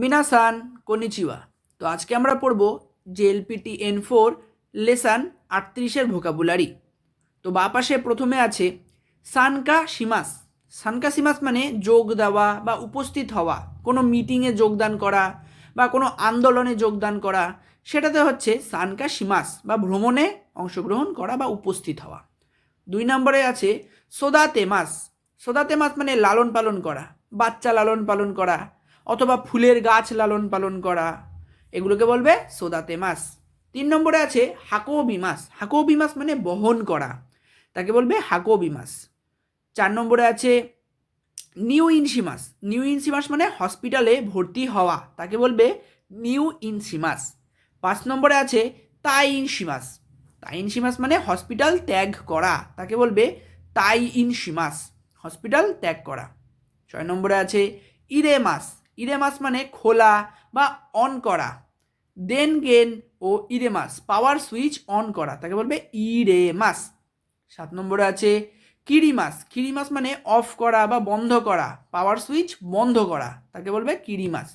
মিনাসান কনিচিওয়া। তো আজকে আমরা পড়ব জেএলপিটি এন ফোর লেসান আটত্রিশের ভোকাবুলারি। তো বা পাশে প্রথমে আছে সানকা সিমাস সানকা সিমাস মানে যোগ দেওয়া বা উপস্থিত হওয়া, কোনো মিটিংয়ে যোগদান করা বা কোনো আন্দোলনে যোগদান করা, সেটাতে হচ্ছে সানকা সিমাস বা ভ্রমণে অংশগ্রহণ করা বা উপস্থিত হওয়া। দুই নম্বরে আছে সোদাতে মাস সোদাতে মাস মানে লালন পালন করা, বাচ্চা লালন পালন করা অথবা ফুলের গাছ লালন পালন করা। এগুলোকে বলবে সোদাতে মাস তিন নম্বরে আছে হাকো বিমাস হাকো বিমাস মানে বহন করা। তাকে বলবে হাকো বিমাস চার নম্বরে আছে নিউ ইনসিমাস নিউ ইনসিমাস মানে হসপিটালে ভর্তি হওয়া। তাকে বলবে নিউ ইনসিমাস পাঁচ নম্বরে আছে তাই ইনসিমাস তাই ইনসিমাস মানে হসপিটাল ত্যাগ করা। তাকে বলবে তাই ইনসিমাস হসপিটাল ত্যাগ করা। ছয় নম্বরে আছে ইরেমাস ইরেমাস মানে খোলা বা অন করা। দেন গেন ও ইরেমাস পাওয়ার সুইচ অন করা, তাকে বলবে ইরেমাস। সাত নম্বরে আছে কিরিমাস। কিরিমাস মানে অফ করা বা বন্ধ করা পাওয়ার সুইচ বন্ধ করা, তাকে বলবে কিরিমাস।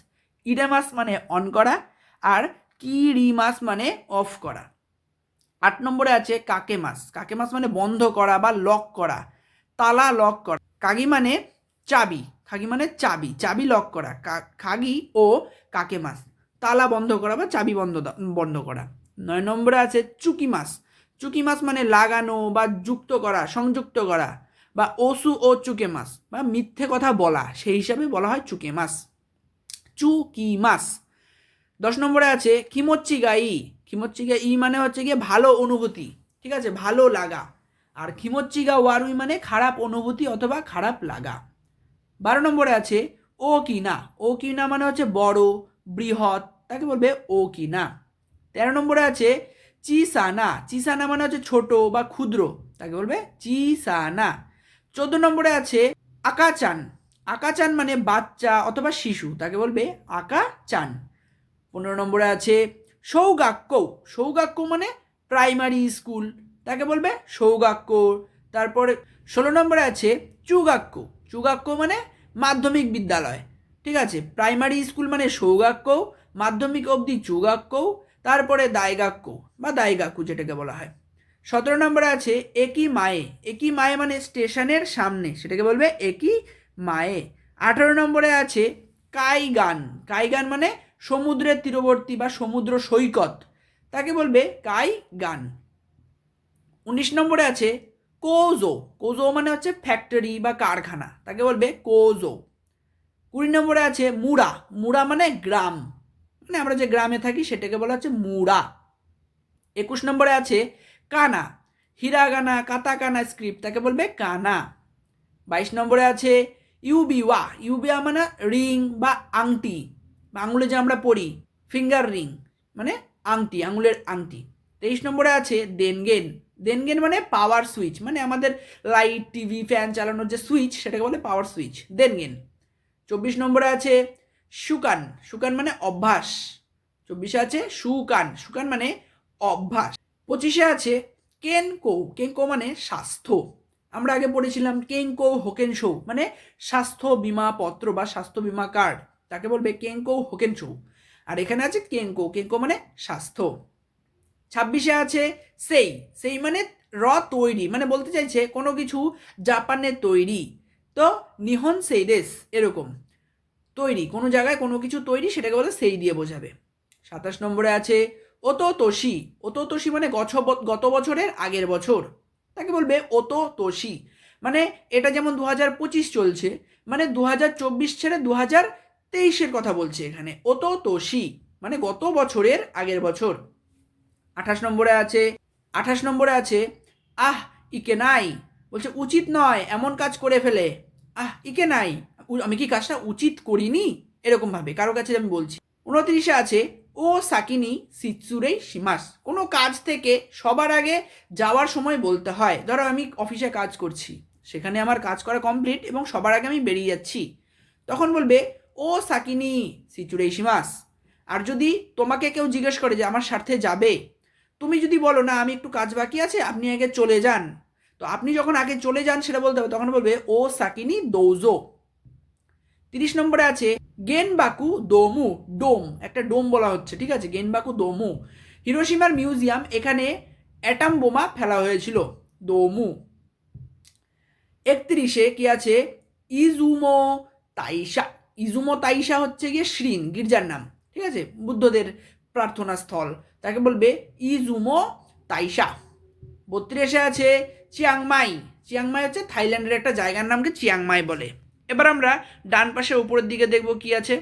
ইরেমাস মানে অন করা আর কিরিমাস মানে অফ করা। আট নম্বরে আছে কাকে মাস কাকে মাস মানে বন্ধ করা বা লক করা, তালা লক করা। কাগি মানে চাবি। খাগি মানে চাবি চাবি লক করা খাগি ও কাকে মাস তালা বন্ধ করা বা চাবি বন্ধ বন্ধ করা। নয় নম্বরে আছে চুকি মাস চুকি মাস মানে লাগানো বা যুক্ত করা, সংযুক্ত করা বা ওসু ও চুকে মাস বা মিথ্যে কথা বলা, সেই হিসাবে বলা হয় চুকে মাস চুকি মাস দশ নম্বরে আছে খিমচ্চিগা ই খিমচ্চিগা ই মানে হচ্ছে গিয়ে ভালো অনুভূতি, ঠিক আছে? ভালো লাগা। আর খিমচ্চিগা ওয়ারুই মানে খারাপ অনুভূতি অথবা খারাপ লাগা। বারো নম্বরে আছে ও কি না। ও কি না মানে হচ্ছে বড়, বৃহৎ, তাকে বলবে ও কি না। তেরো নম্বরে আছে চিসানা। চিসানা মানে হচ্ছে ছোট বা ক্ষুদ্র, তাকে বলবে চিসানা। চোদ্দ নম্বরে আছে আকাচান। আকাচান মানে বাচ্চা অথবা শিশু, তাকে বলবে আকাচান। পনেরো নম্বরে আছে সৌগাক্য সৌগাক্য মানে প্রাইমারি স্কুল, তাকে বলবে সৌগাক্য তারপরে ষোলো নম্বরে আছে চুগাক্য চুগাক্য মানে মাধ্যমিক বিদ্যালয়। ঠিক আছে? প্রাইমারি স্কুল মানে সৌগাক্য মাধ্যমিক অবধি চুগাক্য তারপরে দায়গাক্য বা দায়গাক্য যেটাকে বলা হয়। সতেরো নম্বরে আছে একই মায়ে। একই মায়ে মানে স্টেশনের সামনে, সেটাকে বলবে একই মায়ে। আঠারো নম্বরে আছে কাইগান। কাইগান মানে সমুদ্রের তীরবর্তী বা সমুদ্র সৈকত। তাকে বলবে কাই গান উনিশ নম্বরে আছে কোজো কোজো মানে হচ্ছে ফ্যাক্টরি বা কারখানা, তাকে বলবে কোজো। কুড়ি নম্বরে আছে মুড়া মুড়া মানে গ্রাম। মানে আমরা যে গ্রামে থাকি সেটাকে বলা হচ্ছে মুড়া। একুশ নম্বরে আছে কানা, হিরাগানা, কাতাকানা স্ক্রিপ্ট তাকে বলবে কানা। বাইশ নম্বরে আছে ইউবিওয়া ইউবিয়া মানে রিং বা আংটি, বা আঙুলে যে আমরা পড়ি ফিঙ্গার রিং মানে আংটি, আঙুলের আংটি। তেইশ নম্বরে আছে দেনগেন। দেনগেন মানে পাওয়ার সুইচ মানে আমাদের লাইট টিভি ফ্যান চালানোর যে সুইচ সেটাকে বলে পাওয়ার সুইচ দেনগেন চব্বিশ নম্বরে আছে সুকান। সুকান মানে অভ্যাস। চব্বিশে আছে সুকান। সুকান মানে অভ্যাস। পঁচিশে আছে কেনকো। কেনকো মানে স্বাস্থ্য। আমরা আগে পড়েছিলাম কেঙ্কো হোকেন শো মানে স্বাস্থ্য বিমা পত্র বা স্বাস্থ্য বিমা কার্ড। তাকে বলবে কেঙ্কো হোকেন শো আর এখানে আছে কেঙ্কো কেঙ্কো মানে স্বাস্থ্য। ছাব্বিশে আছে সেই সেই মানে র তৈরি মানে বলতে চাইছে কোনো কিছু জাপানের তৈরি। তো নিহন সেই দেশ এরকম, তৈরি, কোনো জায়গায় কোনো কিছু তৈরি সেটাকে বলে সেই দিয়ে বোঝাবে। সাতাশ নম্বরে আছে ওতো তোষি ওতো তোষি মানে গছ গত বছরের আগের বছর, তাকে বলবে ওতো তোষি মানে এটা যেমন দু হাজার পঁচিশ চলছে মানে দু হাজার চব্বিশ ছেড়ে দু হাজার তেইশের কথা বলছে এখানে ওতো তোষি মানে গত বছরের আগের বছর। আঠাশ নম্বরে আছে, আঠাশ নম্বরে আছে, আহ, ইকে নাই। বলছে, উচিত নয়, এমন কাজ করে ফেলে। আহ, ইকে নাই। আমি কি কাজটা উচিত করিনি? এরকমভাবে কারও কাছে আমি বলছি। উনত্রিশে আছে, ও সাকিনি সিৎসুরেই সীমাস। কোনো কাজ থেকে সবার আগে যাওয়ার সময় বলতে হয়, ধরো আমি অফিসে কাজ করছি, সেখানে আমার কাজ করা কমপ্লিট এবং সবার আগে আমি বেরিয়ে যাচ্ছি। তখন বলবে, ও সাকিনি সিচুরেই সীমাস। আর যদি তোমাকে কেউ জিজ্ঞেস করে যে আমার স্বার্থে যাবে তুমি যদি বলো, না, আমি একটু কাজ বাকি আছে, আপনি আগে চলে যান। তো আপনি যখন আগে চলে যান, সেটা বলতে হবে, তখন বলবে, ও সাকিনি দৌজো। তিরিশ নম্বরে আছে, গেনবাকু দোমু, ডোম। একটা ডোম বলা হচ্ছে, ঠিক আছে? গেনবাকু দোমু। হিরোশিমার মিউজিয়াম এখানে অ্যাটাম বোমা ফেলা হয়েছিল, দোমু। একত্রিশে কি আছে? Izumo Taisha. ইজুমো তাইশা হচ্ছে গিয়ে শ্রীন গির্জার নাম, ঠিক আছে? বুদ্ধদের প্রার্থনা স্থল। তাকে বলবে ইজুমো তাইশা। বত্রিশে আছে চিয়াংমাই। চিয়াংমাই হচ্ছে থাইল্যান্ডের একটা জায়গার নামকে চিয়াংমাই বলে। এবার আমরা ডান পাশে উপরের দিকে দেখব কি আছে।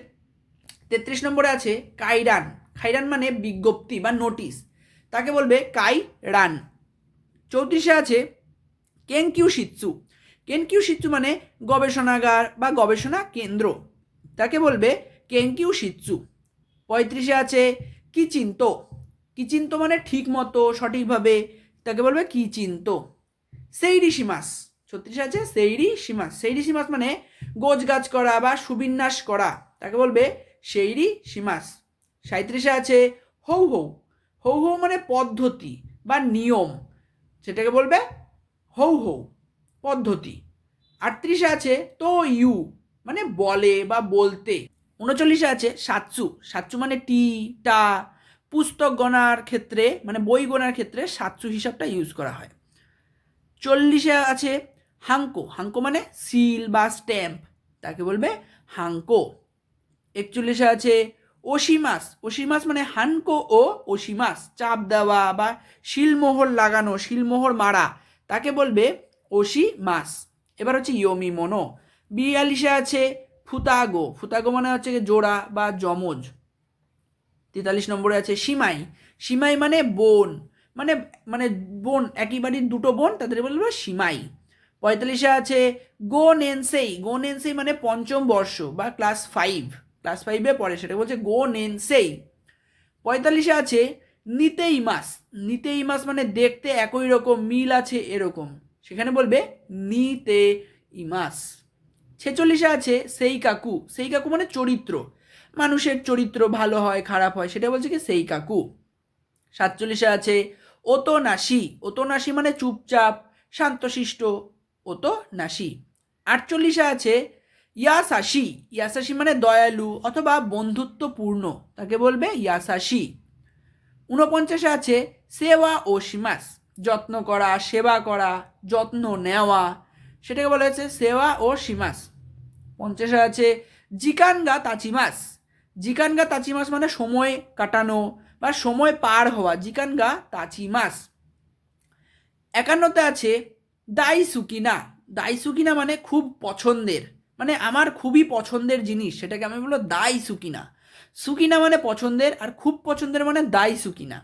তেত্রিশ নম্বরে আছে কাইরান। খাইরান মানে বিজ্ঞপ্তি বা নোটিশ। তাকে বলবে কাই রান চৌত্রিশে আছে কেনকিউ শিৎসু। কেনকিউ শিৎসু মানে গবেষণাগার বা গবেষণা কেন্দ্র। তাকে বলবে কেনকিউ শিৎসু। পঁয়ত্রিশে আছে কি চিন্ত? কি চিন্ত মানে ঠিক মতো, সঠিকভাবে? তাকে বলবে কি চিন্ত? সেইরি সীমাস, ছত্রিশে আছে? সেইরি সীমাস। সেইরি সীমাস মানে গোজ গাছ করা বা সুবিন্যাস করা। তাকে বলবে সেইরি সীমাস। সাঁত্রিশে আছে হৌ হৌ। হৌ হৌ মানে পদ্ধতি বা নিয়ম। সেটাকে বলবে হৌ হৌ, পদ্ধতি। আটত্রিশে আছে তো ইউ মানে বলে বা বলতে। উনচল্লিশে আছে সাতসু সাতসু মানে টি, টা, পুস্তক গণার ক্ষেত্রে মানে বই গোনার ক্ষেত্রে সাতসু হিসাবটা ইউজ করা হয়। চল্লিশে আছে হাঙ্কো। হাঙ্কো মানে সিল বা স্ট্যাম্প তাকে বলবে হাঙ্কো। একচল্লিশে আছে ওশিমাস। ওশিমাস মানে হানকো ও ওশিমাস, চাপ দেওয়া বা শিলমোহর লাগানো, শিলমোহর মারা, তাকে বলবে ওশি মাস এবার হচ্ছে ইয়মি মনো বিয়াল্লিশে আছে ফুতাগো। ফুতাগো মানে হচ্ছে জোড়া বা যমজ। তেতাল্লিশ নম্বরে আছে সিমাই। সিমাই মানে বোন। মানে মানে বোন, একই বাড়ির দুটো বোন, তাদের বলব সিমাই। পঁয়তাল্লিশে আছে গো নেনসেই গো নেনসেই মানে পঞ্চম বর্ষ বা ক্লাস ফাইভ। ক্লাস ফাইভে পড়ে সেটা বলছে গো নেনসেই পঁয়তাল্লিশে আছে নিতেই মাস নিতেই মাস মানে দেখতে একই রকম, মিল আছে এরকম। সেখানে বলবে নিতে ইমাস ছেচল্লিশে আছে সেই কাকু। সেই কাকু মানে চরিত্র। মানুষের চরিত্র ভালো হয়, খারাপ হয়, সেটা বলছে কি সেই কাকু। সাতচল্লিশে আছে ওতো নাসি ওতো নাসি মানে চুপচাপ, শান্তশিষ্ট ওতো নাসি আটচল্লিশে আছে ইয়াসাসি ইয়াসাসি মানে দয়ালু অথবা বন্ধুত্বপূর্ণ, তাকে বলবে ইয়াসাসি ঊনপঞ্চাশে আছে সেবা ও সীমাস যত্ন করা, সেবা করা, যত্ন নেওয়া সেটাকে বলা হয়েছে সেবা ও সীমাস পঞ্চাশে আছে জিকানগা তাচিমাস। জিকানগা তাচিমাস মানে সময় কাটানো বা সময় পার হওয়া, জিকানগা তাচিমাস। একান্নতে আছে দাই সুকিনা দাই সুকিনা মানে খুব পছন্দের মানে আমার খুবই পছন্দের জিনিস, সেটাকে আমি বলব দাই সুকিনা সুকিনা মানে পছন্দের আর খুব পছন্দের মানে দাই সুকিনা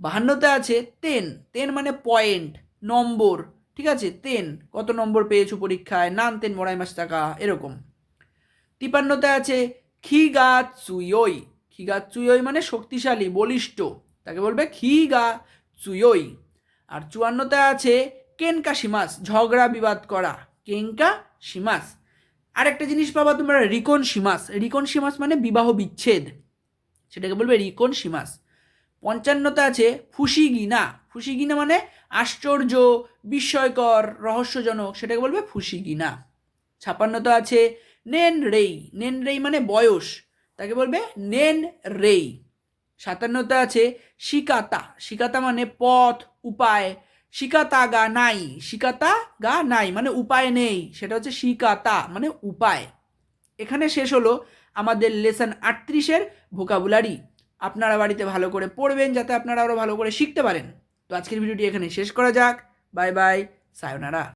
বাহান্নতে আছে তেন। তেন মানে পয়েন্ট, নম্বর। ঠিক আছে, তেন, কত নম্বর পেয়েছ পরীক্ষায়? নান তেন, মোড়াই মাস টাকা এরকম। তিপান্নতে আছে খিগা চুয়ই খিগা চুয়ই মানে শক্তিশালী, বলিষ্ঠ, তাকে বলবে খিগা চুয়ই আর চুয়ান্নতে আছে কেনকা সীমাস ঝগড়া বিবাদ করা কেনকা সীমাস আরেকটা জিনিস পাবা তোমরা রিকন সীমাস রিকন সীমাস মানে বিবাহ বিচ্ছেদ। সেটাকে বলবে রিকন সীমাস পঞ্চান্নতে আছে, ফুসিগিনা। ফুসিগিনা মানে আশ্চর্য, বিস্ময়কর, রহস্যজনক, সেটাকে বলবে ফুসিগিনা। ছাপান্নতে আছে, নেন রেই নেন রেই মানে বয়স, তাকে বলবে নেন রেই। সাতান্নতে আছে, শিকাতা শিকাতা মানে পথ, উপায়, শিকাতা গা নাই, শিকাতা গা নাই মানে উপায় নেই, সেটা হচ্ছে শিকাতা মানে উপায়। এখানে শেষ হলো আমাদের লেসন আটত্রিশের ভোকাবুলারি। আপনারা বাড়িতে ভালো করে পড়বেন, যাতে আপনারা আরও ভালো করে শিখতে পারেন। তো আজকের ভিডিওটি এখানে শেষ করা যাক। Bye bye সায়োনারা।